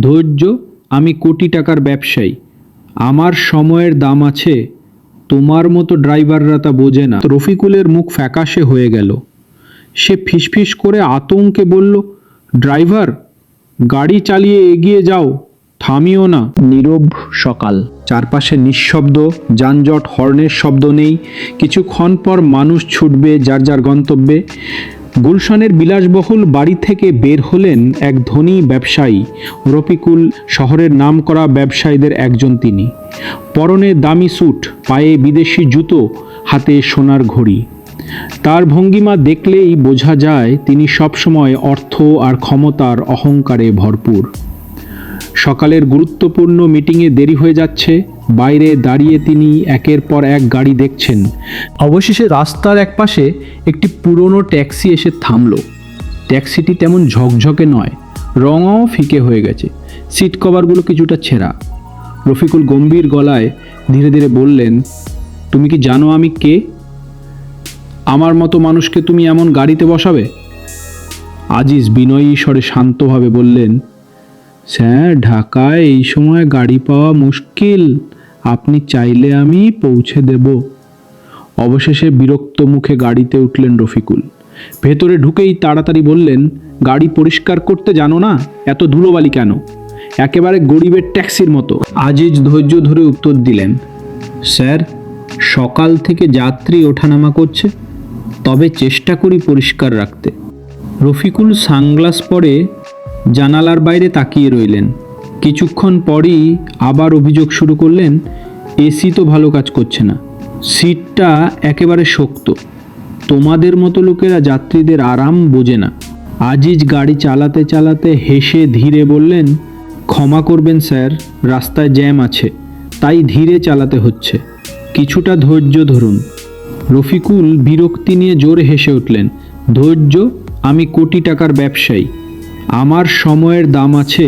ধৈর্য, আমি কোটি টাকার ব্যবসায়ী। আমার সময়ের দাম আছে, তোমার মতো ড্রাইভাররা তা বোঝে না। রফিকুলের মুখ ফ্যাকাশে হয়ে গেল। সে ফিসফিস করে আতঙ্কে বলল, ড্রাইভার, গাড়ি চালিয়ে এগিয়ে যাও, থামিও না। নীরব সকাল। চারপাশে নিঃশব্দ, যানজট, হর্নের শব্দ নেই। কিছুক্ষণ পর মানুষ ছুটবে যার যার গন্তব্যে। গুলশানের বিলাসবহুল বাড়ি থেকে বের হলেন এক ধনী ব্যবসায়ী। রফিকুল শহরের নাম করা ব্যবসায়ীদের একজন তিনি। পরনে দামি স্যুট, পায়ে বিদেশি জুতো, হাতে সোনার ঘড়ি। তার ভঙ্গিমা দেখলেই বোঝা যায় তিনি সবসময় অর্থ আর ক্ষমতার অহংকারে ভরপুর। সকালের গুরুত্বপূর্ণ মিটিংয়ে দেরি হয়ে যাচ্ছে। বাইরে দাঁড়িয়ে তিনি একের পর এক গাড়ি দেখছেন। অবশেষে রাস্তার একপাশে একটি পুরনো ট্যাক্সি এসে থামলো। ট্যাক্সিটি তেমন ঝকঝকে নয়, রঙও ফিকে হয়ে গেছে। সিট কভারগুলো কিছুটা ছেঁড়া। রফিকুল গম্ভীর গলায় ধীরে ধীরে বললেন, তুমি কি জানো আমি কে? আমার মতো মানুষকে তুমি এমন গাড়িতে বসাবে? আজিজ বিনয়ী স্বরে শান্তভাবে বললেন স্যার, ঢাকায় এই সময় গাড়ি পাওয়া মুশকিল। আপনি চাইলে আমি পৌঁছে দেব। অবশেষে বিরক্ত মুখে গাড়িতে উঠলেন রফিকুল। ভেতরে ঢুকেই তাড়াতাড়ি বললেন, গাড়ি পরিষ্কার করতে জানো না? এত ধুলোবালি কেন? একেবারে গরিবের ট্যাক্সির মতো। আজিজ ধৈর্য ধরে উত্তর দিলেন, স্যার, সকাল থেকে যাত্রী ওঠানামা করছে। তবে চেষ্টা করি পরিষ্কার রাখতে। রফিকুল সানগ্লাস পরে জানালার বাইরে তাকিয়ে রইলেন। কিছুক্ষণ পরই আবার অভিযোগ শুরু করলেন, এসি তো ভালো কাজ করছে না। সিটটা একেবারে শক্ত। তোমাদের মতো লোকেরা যাত্রীদের আরাম বোঝে না। আজিজ গাড়ি চালাতে চালাতে হেসে ধীরে বললেন, ক্ষমা করবেন স্যার, রাস্তায় জ্যাম আছে, তাই ধীরে চালাতে হচ্ছে। কিছুটা ধৈর্য ধরুন। রফিকুল বিরক্তি নিয়ে জোরে হেসে উঠলেন, ধৈর্য, আমি কোটি টাকার ব্যবসায়ী। আমার সময়ের দাম আছে,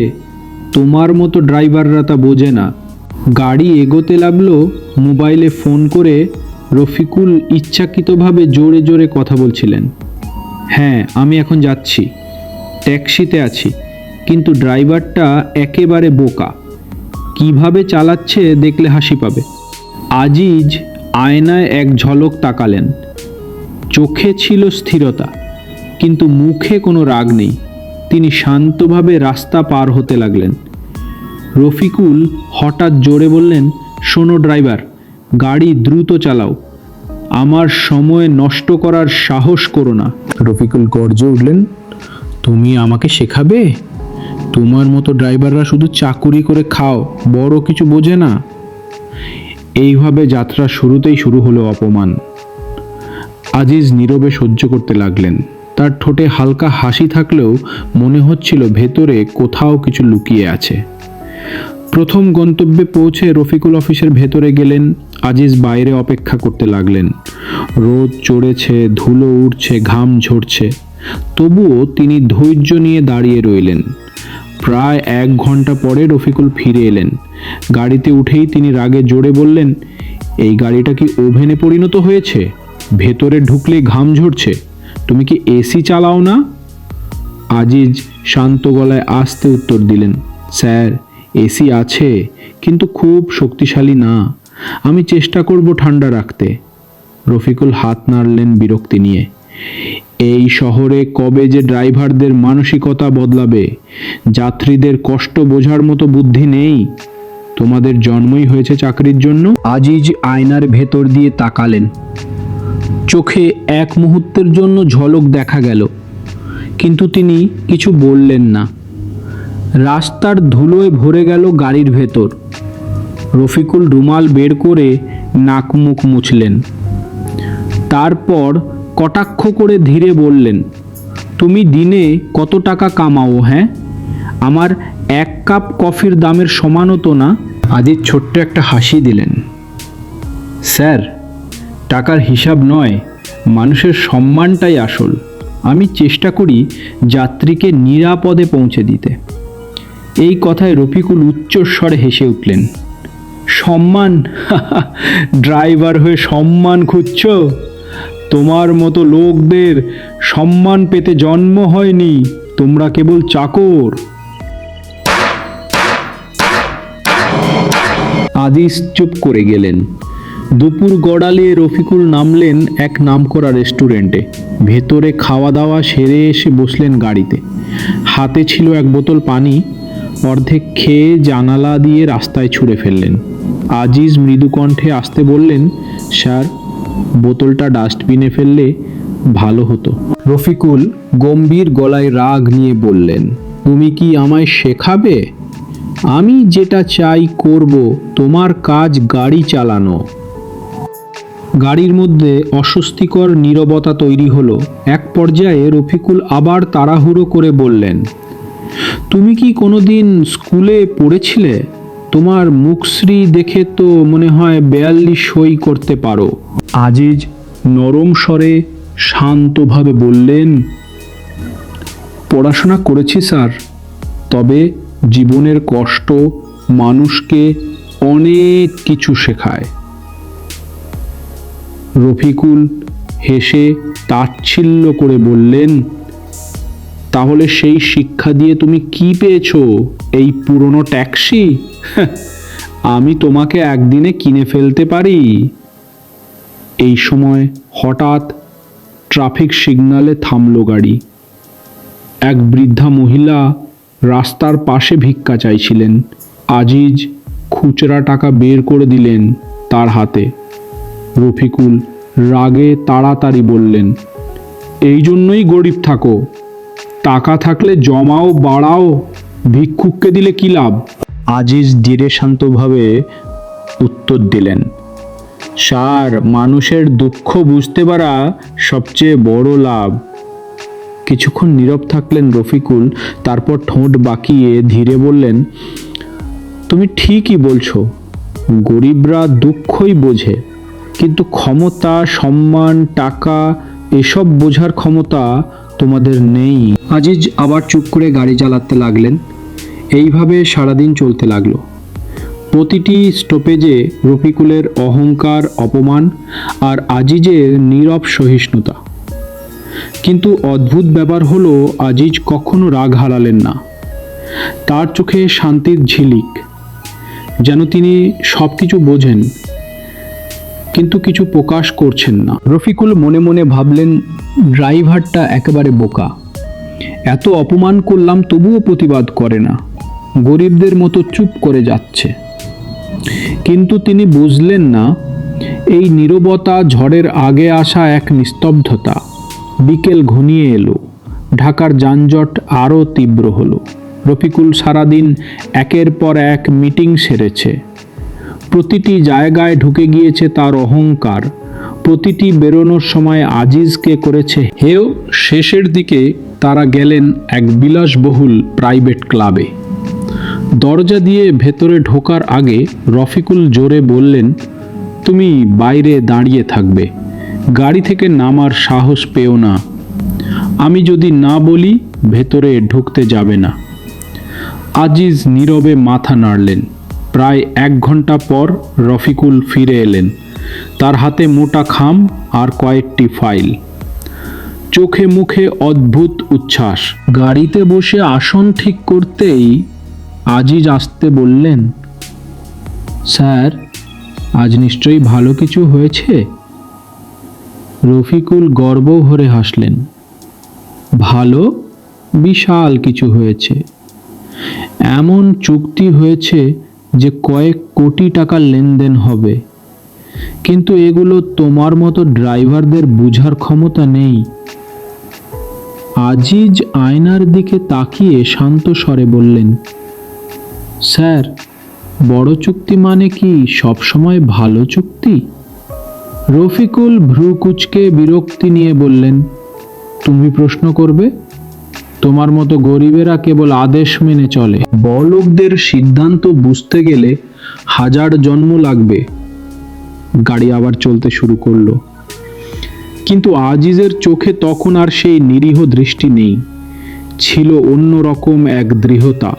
তোমার মতো ড্রাইভাররা তা বোঝে না। গাড়ি এগোতে লাগল, মোবাইলে ফোন করে রফিকুল ইচ্ছাকৃতভাবে জোরে জোরে কথা বলছিলেন। হ্যাঁ আমি এখন যাচ্ছি। ট্যাক্সিতে আছি, কিন্তু ড্রাইভারটা একেবারে বোকা। কীভাবে চালাচ্ছে দেখলে হাসি পাবে। আজিজ আয়নায় এক ঝলক তাকালেন। চোখে ছিল স্থিরতা, কিন্তু মুখে কোনো রাগ নেই। তিনি শান্তভাবে রাস্তা পার হতে লাগলেন। রফিকুল হঠাৎ জোরে বললেন, শোনো ড্রাইভার, গাড়ি দ্রুত চালাও। আমার সময় নষ্ট করার সাহস করো না। রফিকুল গর্জে উঠলেন, তুমি আমাকে শেখাবে? তোমার মতো ড্রাইভাররা শুধু চাকুরি করে খাও, বড় কিছু বোঝে না। এইভাবে যাত্রা শুরুতেই শুরু হলো অপমান। আজিজ নীরবে সহ্য করতে লাগলেন। তার ঠোঁটে হালকা হাসি থাকলেও মনে হচ্ছিল ভেতরে কোথাও কিছু লুকিয়ে আছে। প্রথম গন্তব্যে পৌঁছে রফিকুল অফিসের ভেতরে গেলেন, আজিজ বাইরে অপেক্ষা করতে লাগলেন। রোদ চড়েছে, ধুলো উঠছে ঘাম ঝরছে। তবুও তিনি ধৈর্য নিয়ে দাঁড়িয়ে রইলেন। প্রায় এক ঘণ্টা পরে রফিকুল ফিরে এলেন। গাড়িতে উঠেই তিনি রাগে জোরে বললেন, এই গাড়িটা কি ওভেনে পরিণত হয়েছে? ভেতরে ঢুকলে ঘাম ঝরছে? তুমি কি এসি চালাও না? আজিজ শান্ত গলায় আস্তে উত্তর দিলেন, স্যার এসি আছে, কিন্তু খুব শক্তিশালী না। আমি চেষ্টা করব ঠান্ডা রাখতে। রফিকুল হাত নাড়লেন বিরক্তি নিয়ে, এই শহরে কবে যে ড্রাইভারদের মানসিকতা বদলাবে, যাত্রীদের কষ্ট বোঝার মতো বুদ্ধি নেই। তোমাদের জন্মই হয়েছে চাকরির জন্য? আজিজ আয়নার ভেতর দিয়ে তাকালেন। চোখে এক মুহূর্তের জন্য ঝলক দেখা গেল। কিন্তু তিনি কিছু বললেন না। রাস্তার ধুলোয় ভরে গেল গাড়ির ভেতর। রফিকুল রুমাল বের করে নাক মুখ মুছলেন। তারপর কটাক্ষ করে ধীরে বললেন, তুমি দিনে কত টাকা কামাও হ্যাঁ? আমার এক কাপ কফির দামের সমানও তো না? আদির ছোট্ট একটা হাসি দিলেন। স্যার টাকার হিসাব নয়, মানুষের সম্মানটাই আসল। আমি চেষ্টা করি যাত্রীকে নিরাপদে পৌঁছে দিতে। এই কথায় রফিকুল উচ্চস্বরে হেসে উঠলেন, সম্মান ড্রাইভার হয়ে সম্মান খুঁজছ? তোমার মতো লোকদের সম্মান পেতে জন্ম হয়নি, তোমরা কেবল চাকর। আদিস চুপ করে গেলেন। দুপুর গড়ালে রফিকুল নামলেন এক নামকরা রেস্টুরেন্টে। ভেতরে খাওয়া দাওয়া সেরে এসে বসলেন গাড়িতে। হাতে ছিল এক বোতল পানি। অর্ধেক খেয়ে জানালা দিয়ে রাস্তায় ছুঁড়ে ফেললেন। আজিজ মৃদুকণ্ঠে আসতে বললেন, স্যার, বোতলটা ডাস্টবিনে ফেললে ভালো হতো। রফিকুল গম্ভীর গলায় রাগ নিয়ে বললেন, তুমি কি আমায় শেখাবে? আমি যেটা চাই করব, তোমার কাজ গাড়ি চালানো। গাড়ির মধ্যে অস্বস্তিকর নীরবতা তৈরি হলো। এক পর্যায়ে রফিকুল আবার তাড়াহুড়ো করে বললেন, তুমি কি কোনোদিন স্কুলে পড়েছিলে? তোমার মুখশ্রী দেখে তো মনে হয় বেয়াল্লিশ সই করতে পারো। আজিজ নরম স্বরে শান্তভাবে বললেন, পড়াশোনা করেছি স্যার, তবে জীবনের কষ্ট মানুষকে অনেক কিছু শেখায়। রফিকুল হেসে তাচ্ছিল্য করে বললেন, তাহলে সেই শিক্ষা দিয়ে তুমি কি পেয়েছ এই পুরনো ট্যাক্সি? আমি তোমাকে একদিনে কিনে ফেলতে পারি এই সময় হঠাৎ ট্রাফিক সিগনালে থামল গাড়ি। এক বৃদ্ধা মহিলা রাস্তার পাশে ভিক্ষা চাইছিলেন। আজিজ খুচরা টাকা বের করে দিলেন তার হাতে। রফিকুল রাগে তাড়াতাড়ি বললেন, এই জন্যই গরিব থাকো। টাকা থাকলে জমাও, বাড়াও, ভিক্ষুককে দিলে কি লাভ? আজিজ ধীরে শান্তভাবে উত্তর দিলেন স্যার মানুষের দুঃখ বুঝতে পারা সবচেয়ে বড় লাভ। কিছুক্ষণ নীরব থাকলেন রফিকুল, তারপর ঠোঁট বাঁকিয়ে ধীরে বললেন, তুমি ঠিকই বলছো, গরিবরা দুঃখই বোঝে। কিন্তু ক্ষমতা, সম্মান, টাকা, এসব বোঝার ক্ষমতা তোমাদের নেই। আজিজ আবার চুপ করে গাড়ি চালাতে লাগলেন। এইভাবে সারাদিন চলতে লাগল। প্রতিটি স্টপেজে রফিকুলের অহংকার, অপমান আর আজিজের নীরব সহিষ্ণুতা। কিন্তু অদ্ভুত ব্যাপার হলো, আজিজ কখনো রাগ হারালেন না। তার চোখে শান্তির ঝিলিক। যেন তিনি সব কিছু বোঝেন। কিন্তু কিছু প্রকাশ করছেন না। রফিকুল মনে মনে ভাবলেন, ড্রাইভারটা একেবারে বোকা। এত অপমান করলাম তবুও প্রতিবাদ করে না। গরিবদের মতো চুপ করে যাচ্ছে। কিন্তু তিনি বুঝলেন না, এই নীরবতা, ঝড়ের আগে আসা এক নিস্তব্ধতা, বিকেল ঘনিয়ে এলো। ঢাকার যানজট আরও তীব্র হলো। রফিকুল সারাদিন একের পর এক মিটিং সেরেছে। প্রতিটি জায়গায় ঢুকে গিয়েছে তার অহংকার। প্রতিটি বেরোনোর সময় আজিজকে করেছে হেও, শেষের দিকে তারা গেলেন এক বিলাসবহুল প্রাইভেট ক্লাবে। দরজা দিয়ে ভেতরে ঢোকার আগে রফিকুল জোরে বললেন, তুমি বাইরে দাঁড়িয়ে থাকবে। গাড়ি থেকে নামার সাহস পেও না। আমি যদি না বলি, ভেতরে ঢুকতে যাবে না। আজিজ নীরবে মাথা নাড়লেন। প্রায় এক ঘণ্টা পর রফিকুল ফিরে এলেন। তার হাতে মোটা খাম আর কয়েকটি ফাইল। চোখে মুখে অদ্ভুত উচ্ছ্বাস। গাড়িতে বসে আসন ঠিক করতেই আজিজ আসতে বললেন, স্যার, আজ নিশ্চয়ই ভালো কিছু হয়েছে? রফিকুল গর্ব ভরে হাসলেন, ভালো, বিশাল কিছু হয়েছে। এমন চুক্তি হয়েছে যে কয়েক কোটি টাকার লেনদেন হবে। কিন্তু এগুলো তোমার মতো ড্রাইভারদের বুঝার ক্ষমতা নেই। আজিজ আয়নার দিকে তাকিয়ে শান্ত স্বরে বললেন, স্যার, বড় চুক্তি মানে কি? সবসময় ভালো চুক্তি? রফিকুল ভ্রুকুচকে বিরক্তি নিয়ে বললেন, তুমি প্রশ্ন করবে? তোমার মতো গরিবেরা কেবল আদেশ মেনে চলে। বড়লোকদের সিদ্ধান্ত বুঝতে গেলে হাজার জন্ম লাগবে। গাড়ি আবার চলতে শুরু করল। কিন্তু আজিজের চোখে তখন আর সেই নিরীহ দৃষ্টি নেই। ছিল অন্যরকম এক দৃঢ়তা।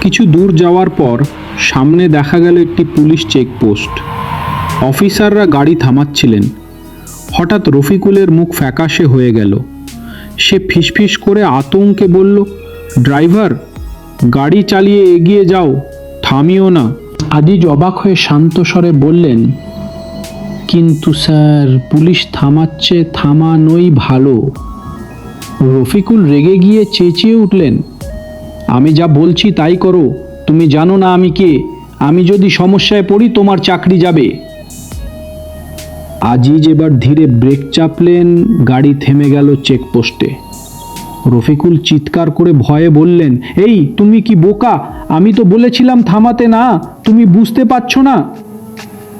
কিছু দূর যাওয়ার পর সামনে দেখা গেল একটি পুলিশ চেকপোস্ট। অফিসাররা গাড়ি থামাচ্ছিলেন। হঠাৎ রফিকুলের মুখ ফ্যাকাশে হয়ে গেল। সে ফিসফিস করে আতঙ্কে বলল, ড্রাইভার, গাড়ি চালিয়ে এগিয়ে যাও, থামিও না। আজিজ অবাক হয়ে শান্ত স্বরে বললেন, কিন্তু স্যার, পুলিশ থামাচ্ছে, থামানোই ভালো। রফিকুল রেগে গিয়ে চেঁচিয়ে উঠলেন, আমি যা বলছি তাই করো। তুমি জানো না আমি কে। আমি যদি সমস্যায় পড়ি, তোমার চাকরি যাবে। আজিজ এবার ধীরে ব্রেক চাপলেন, গাড়ি থেমে গেল চেকপোস্টে। রফিকুল চিৎকার করে ভয়ে বললেন, এই, তুমি কি বোকা? আমি তো বলেছিলাম থামাতে না, তুমি বুঝতে পারছ না?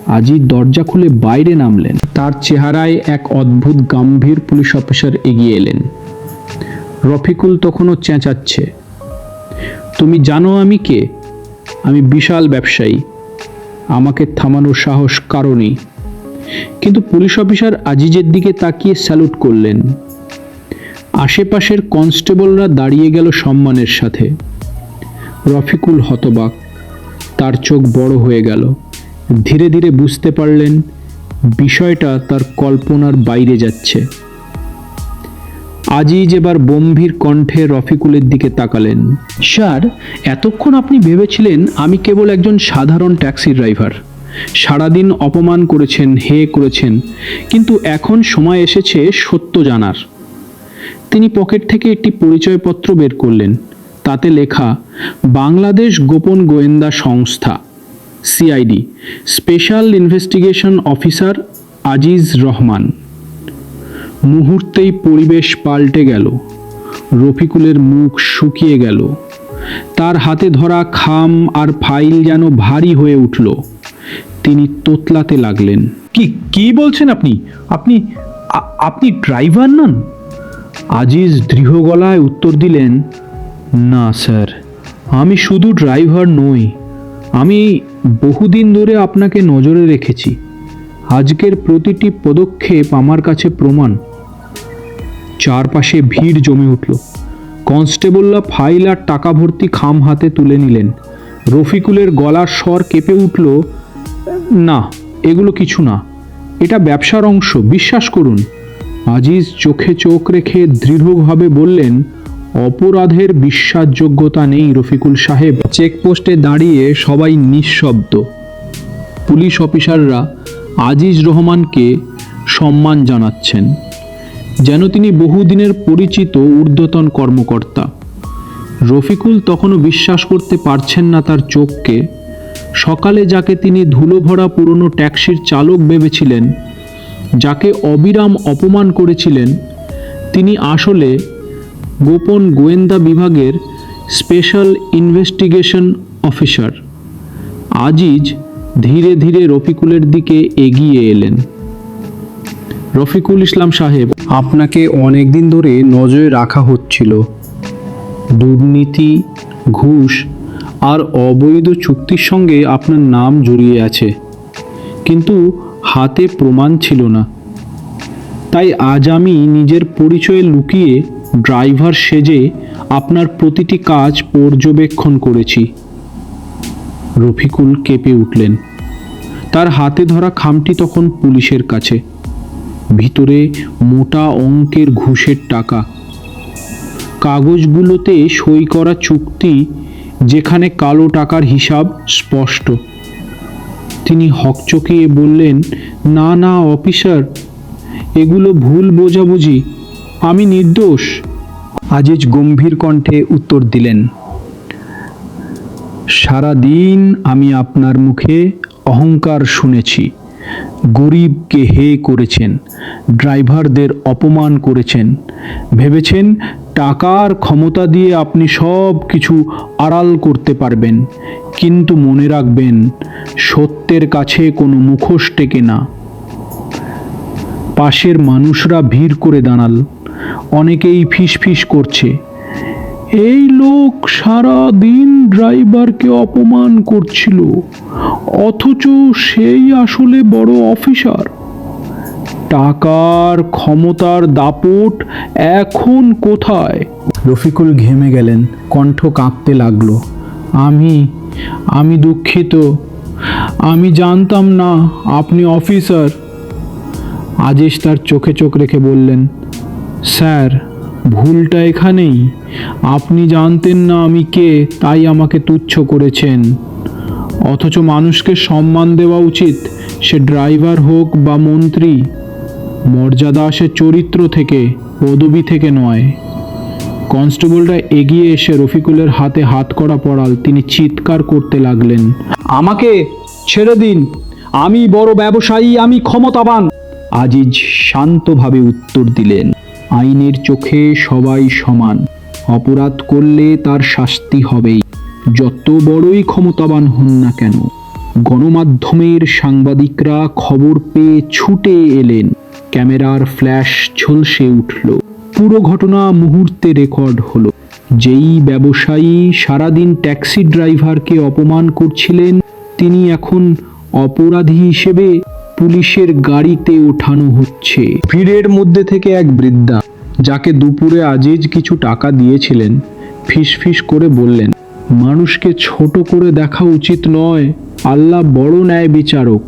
আজিজ দরজা খুলে বাইরে নামলেন। তার চেহারায় এক অদ্ভুত গম্ভীর পুলিশ অফিসার এগিয়ে এলেন। রফিকুল তখনও চেঁচাচ্ছে। তুমি জানো আমি কে? আমি বিশাল ব্যবসায়ী। আমাকে থামানোর সাহস কারণেই কিন্তু পুলিশ অফিসার আজিজের দিকে তাকিয়ে স্যালুট করলেন। আশেপাশের কনস্টেবলরা দাঁড়িয়ে গেল সম্মানের সাথে। রফিকুল হতবাক, তার চোখ বড় হয়ে গেল। ধীরে ধীরে বুঝতে পারলেন, বিষয়টা তার কল্পনার বাইরে যাচ্ছে। আজিজ এবার গম্ভীর কণ্ঠে রফিকুলের দিকে তাকালেন। স্যার, এতক্ষণ আপনি ভেবেছিলেন আমি কেবল একজন সাধারণ ট্যাক্সি ড্রাইভার। সারাদিন অপমান করেছেন, হে করেছেন। কিন্তু এখন সময় এসেছে সত্য জানার। তিনি পকেট থেকে একটি পরিচয়পত্র বের করলেন। তাতে লেখা, বাংলাদেশ গোপন গোয়েন্দা সংস্থা, CID, special investigation officer Aziz Rahman. মুহূর্তেই পরিবেশ পাল্টে গেল। রফিকুলের মুখ শুকিয়ে গেল। তার হাতে ধরা খাম আর ফাইল যেন ভারী হয়ে উঠল। তিনি তোতলাতে লাগলেন। কি কি বলছেন আপনি? আপনি আপনি ড্রাইভার নন? আজিজ দৃঢ় গলায় উত্তর দিলেন না স্যার আমি শুধু ড্রাইভার নই। আমি বহুদিন ধরে আপনাকে নজরে রেখেছি। আজকের প্রতিটি পদক্ষেপ আমার কাছে প্রমাণ। চারপাশে ভিড় জমে উঠল। কনস্টেবলরা ফাইল আর টাকা ভর্তি খাম হাতে তুলে নিলেন। রফিকুলের গলার স্বর কেঁপে উঠল না, এগুলো কিছু না। এটা ব্যবসার অংশ, বিশ্বাস করুন। আজিজ চোখে চোখ রেখে দৃঢ়ভাবে বললেন, অপরাধের বিশ্বাসযোগ্যতা নেই রফিকুল সাহেব। চেকপোস্টে দাঁড়িয়ে সবাই নিঃশব্দ। পুলিশ অফিসাররা আজিজ রহমানকে সম্মান জানাচ্ছেন, যেন তিনি বহুদিনের পরিচিত ঊর্ধ্বতন কর্মকর্তা। রফিকুল তখনও বিশ্বাস করতে পারছেন না তার চোখকে। সকালে যাকে তিনি ধুলো ভরা পুরনো ট্যাক্সির চালক ভেবেছিলেন, যাকে অবিরাম অপমান করেছিলেন, তিনি আসলে গোপন গোয়েন্দা বিভাগের স্পেশাল ইনভেস্টিগেশন অফিসার। আজিজ ধীরে ধীরে রফিকুলের দিকে এগিয়ে এলেন। রফিকুল ইসলাম সাহেব, আপনাকে অনেক দিন ধরে নজরে রাখা হচ্ছিল। দুর্নীতি, ঘুষ আর অবৈধ চুক্তির সঙ্গে আপনার নাম জড়িয়ে আছে। কিন্তু হাতে প্রমাণ ছিল না। তাই আজ আমি নিজের পরিচয়ে লুকিয়ে ড্রাইভার সেজে আপনার প্রতিটি কাজ পর্যবেক্ষণ করেছি। রফিকুল কেঁপে উঠলেন। তার হাতে ধরা খামটি তখন পুলিশের কাছে। ভিতরে মোটা অঙ্কের ঘুষের টাকা। কাগজগুলোতে সই করা চুক্তি যেখানে কালো টাকার হিসাব স্পষ্ট। তিনি হকচকিয়ে বললেন, না না, অফিসার, এগুলো ভুল বোঝাবুঝি। আমি নির্দোষ। আজিজ গম্ভীর কণ্ঠে উত্তর দিলেন সারা দিন আমি আপনার মুখে অহংকার শুনেছি। গরিবকে হে করেছেন, ড্রাইভারদের অপমান করেছেন। ভেবেছেন টাকার ক্ষমতা দিয়ে আপনি সব কিছু আড়াল করতে পারবেন। কিন্তু মনে রাখবেন, সত্যের কাছে কোনো মুখোশ টেকে না। পাশের মানুষরা ভিড় করে দাঁড়াল। অনেকেই ফিসফিস করছে। এই লোক সারা দিন ড্রাইভারকে অপমান করছিল। অথচ সেই আসলে বড় অফিসার। টাকার ক্ষমতার দাপট এখন কোথায়? রফিকুল ঘেমে গেলেন, কণ্ঠ কাঁপতে লাগল। আমি আমি দুঃখিত। আমি জানতাম না আপনি অফিসার। আজেশ তার চোখে চোখ রেখে বললেন, স্যার, ভুলটা এখানেই। আপনি জানতেন না আমি কে, তাই আমাকে তুচ্ছ করেছেন। অথচ মানুষকে সম্মান দেওয়া উচিত, সে ড্রাইভার হোক বা মন্ত্রী। মর্যাদা সে চরিত্র থেকে, পদবি থেকে নয়। কনস্টেবলরা এগিয়ে এসে রফিকুলের হাতে হাত করা পড়াল, তিনি চিৎকার করতে লাগলেন, আমাকে ছেড়ে দিন, আমি বড় ব্যবসায়ী, আমি ক্ষমতাবান। আজিজ শান্তভাবে উত্তর দিলেন, আইনের চোখে সবাই সমান, অপরাধ করলে তার শাস্তি হবেই, যত বড়ই ক্ষমতাবান হন না কেন। গণমাধ্যমের সাংবাদিকরা খবর পেয়ে ছুটে এলেন। ক্যামেরার ফ্ল্যাশ ঝলসে উঠল। পুরো ঘটনা মুহূর্তে রেকর্ড হলো। যেই ব্যবসায়ী সারাদিন ট্যাক্সি ড্রাইভারকে অপমান করছিলেন, তিনি এখন অপরাধী হিসেবে পুলিশের গাড়িতে ওঠানো হচ্ছে। ভিড়ের মধ্যে থেকে এক বৃদ্ধা, যাকে দুপুরে আজিজ কিছু টাকা দিয়েছিলেন, ফিসফিস করে বললেন, মানুষকে ছোট করে দেখা উচিত নয়, আল্লাহ বড় ন্যায় বিচারক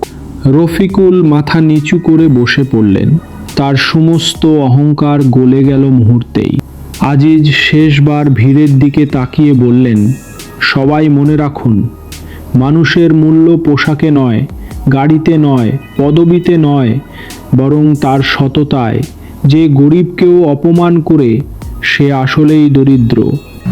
রফিকুল মাথা নিচু করে বসে পড়লেন। তার সমস্ত অহংকার গলে গেল মুহূর্তেই। আজিজ শেষবার ভিড়ের দিকে তাকিয়ে বললেন, সবাই মনে রাখুন, মানুষের মূল্য পোশাকে নয়, গাড়িতে নয়, পদবিতে নয়, বরং তার সততায়। যে গরিবকেও অপমান করে, সে আসলেই দরিদ্র।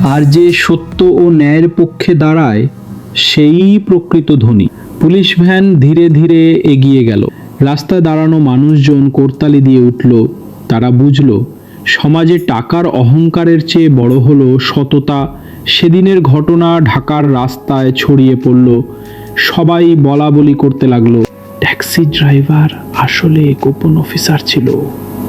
আর যে সত্য ও ন্যায়ের পক্ষে দাঁড়ায় সেই প্রকৃত ধনী। পুলিশ ভ্যান ধীরে ধীরে এগিয়ে গেল। রাস্তায় দাঁড়ানো মানুষজন করতালি দিয়ে উঠল। তারা বুঝল, সমাজে টাকার অহংকারের চেয়ে বড় হলো সততা। সেদিনের ঘটনা ঢাকার রাস্তায় ছড়িয়ে পড়ল। সবাই বলা বলি করতে লাগল, ট্যাক্সি ড্রাইভার আসলে গোপন অফিসার ছিল।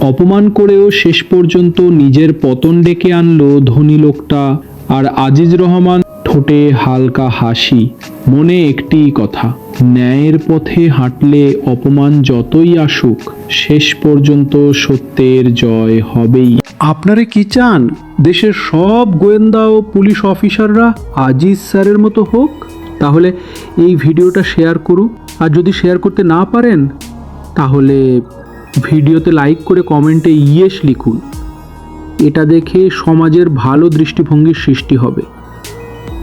অপমান করেও শেষ পর্যন্ত নিজের পতন ডেকে আনলো ধনী লোকটা। আর আজিজ রহমান ঠোঁটে হালকা হাসি, মনে একটি কথা, ন্যায়ের পথে হাঁটলে অপমান যতই আসুক, শেষ পর্যন্ত সত্যের জয় হবেই। আপনারা কি চান, দেশের সব গোয়েন্দা ও পুলিশ অফিসাররা আজিজ স্যারের মতো হোক? তাহলে এই ভিডিওটা শেয়ার করুন। আর যদি শেয়ার করতে না পারেন, তাহলে ভিডিওতে লাইক করে কমেন্টে ইয়েস লিখুন। এটা দেখে সমাজের ভালো দৃষ্টিভঙ্গির সৃষ্টি হবে।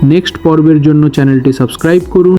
নেক্সট পর্বের জন্য চ্যানেলটি সাবস্ক্রাইব করুন